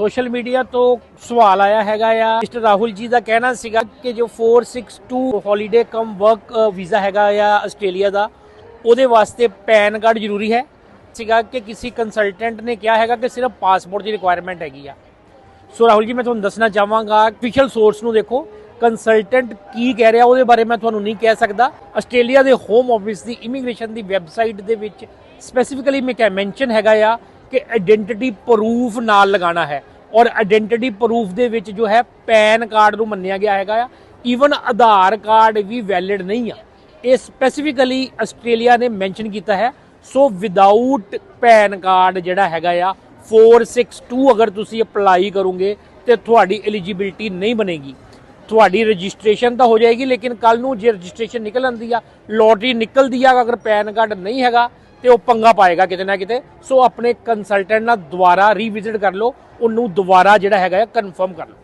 Social media ਤੋਂ ਸਵਾਲ ਆਇਆ ਹੈਗਾ ਆ। ਮਿਸਟਰ ਰਾਹੁਲ ਜੀ ਦਾ ਕਹਿਣਾ ਸੀਗਾ ਕਿ ਜੋ 462 ਹੌਲੀਡੇ ਕਮ ਵਰਕ ਵੀਜ਼ਾ ਹੈਗਾ ਆ ਆਸਟ੍ਰੇਲੀਆ ਦਾ, ਉਹਦੇ ਵਾਸਤੇ ਪੈਨ ਕਾਰਡ ਜ਼ਰੂਰੀ ਹੈ। ਸੀਗਾ ਕਿ ਕਿਸੇ ਕੰਸਲਟੈਂਟ ਨੇ ਕਿਹਾ ਹੈਗਾ ਕਿ ਸਿਰਫ ਪਾਸਪੋਰਟ ਦੀ ਰਿਕੁਆਇਰਮੈਂਟ ਹੈਗੀ ਆ। ਸੋ ਰਾਹੁਲ ਜੀ, ਮੈਂ ਤੁਹਾਨੂੰ ਦੱਸਣਾ ਚਾਹਾਂਗਾ ਅਫੀਸ਼ੀਅਲ ਸੋਰਸ ਨੂੰ ਦੇਖੋ ਕੰਸਲਟੈਂਟ ਕੀ ਕਹਿ ਰਿਹਾ, ਉਹਦੇ ਬਾਰੇ ਮੈਂ ਤੁਹਾਨੂੰ ਨਹੀਂ ਕਹਿ ਸਕਦਾ। ਆਸਟ੍ਰੇਲੀਆ ਦੇ ਹੋਮ ਆਫਿਸ ਦੀ ਇਮੀਗ੍ਰੇਸ਼ਨ ਦੀ ਵੈਬਸਾਈਟ ਦੇ ਵਿੱਚ ਸਪੈਸੀਫਿਕਲੀ ਮੈਂ ਕਿਹਾ ਮੈਂਸ਼ਨ ਹੈਗਾ ਆ ਕਿ ਆਇਡੈਂਟੀਟੀ ਪ੍ਰੂਫ ਨਾਲ ਲਗਾਉਣਾ ਹੈ। ਔਰ ਆਇਡੈਂਟੀਟੀ ਪ੍ਰੂਫ ਦੇ ਵਿੱਚ ਜੋ ਹੈ, ਪੈਨ ਕਾਰਡ ਨੂੰ ਮੰਨਿਆ ਗਿਆ ਹੈਗਾ ਆ। ਈਵਨ ਆਧਾਰ ਕਾਰਡ ਵੀ ਵੈਲਿਡ ਨਹੀਂ ਆ। ਇਹ ਸਪੈਸੀਫਿਕਲੀ ਆਸਟ੍ਰੇਲੀਆ ਨੇ ਮੈਂਸ਼ਨ ਕੀਤਾ ਹੈ। ਸੋ ਵਿਦਆਊਟ ਪੈਨ ਕਾਰਡ ਜਿਹੜਾ ਹੈਗਾ ਆ 462 ਅਗਰ ਤੁਸੀਂ ਅਪਲਾਈ ਕਰੋਗੇ, ਤੇ ਤੁਹਾਡੀ ਐਲੀਜੀਬਿਲਟੀ ਨਹੀਂ ਬਣੇਗੀ। ਤੁਹਾਡੀ ਰਜਿਸਟ੍ਰੇਸ਼ਨ ਤਾਂ ਹੋ ਜਾਏਗੀ, ਲੇਕਿਨ ਕੱਲ ਨੂੰ ਜੇ ਰਜਿਸਟ੍ਰੇਸ਼ਨ ਨਿਕਲ ਆਂਦੀ ਆ ਲੋਟਰੀ ਨਿਕਲਦੀ ਆ, ਅਗਰ ਪੈਨ ਕਾਰਡ ਨਹੀਂ ਹੈਗਾ, ਤੇ ਉਹ ਪੰਗਾ ਪਾਏਗਾ ਕਿਤੇ ਨਾ ਕਿਤੇ। ਸੋ ਆਪਣੇ ਕੰਸਲਟੈਂਟ ਨਾਲ ਦੁਬਾਰਾ ਰੀਵਿਜ਼ਿਟ ਕਰ ਲਓ, ਉਹਨੂੰ ਦੁਬਾਰਾ ਜਿਹੜਾ ਹੈਗਾ ਆ ਕਨਫਰਮ ਕਰ ਲਓ।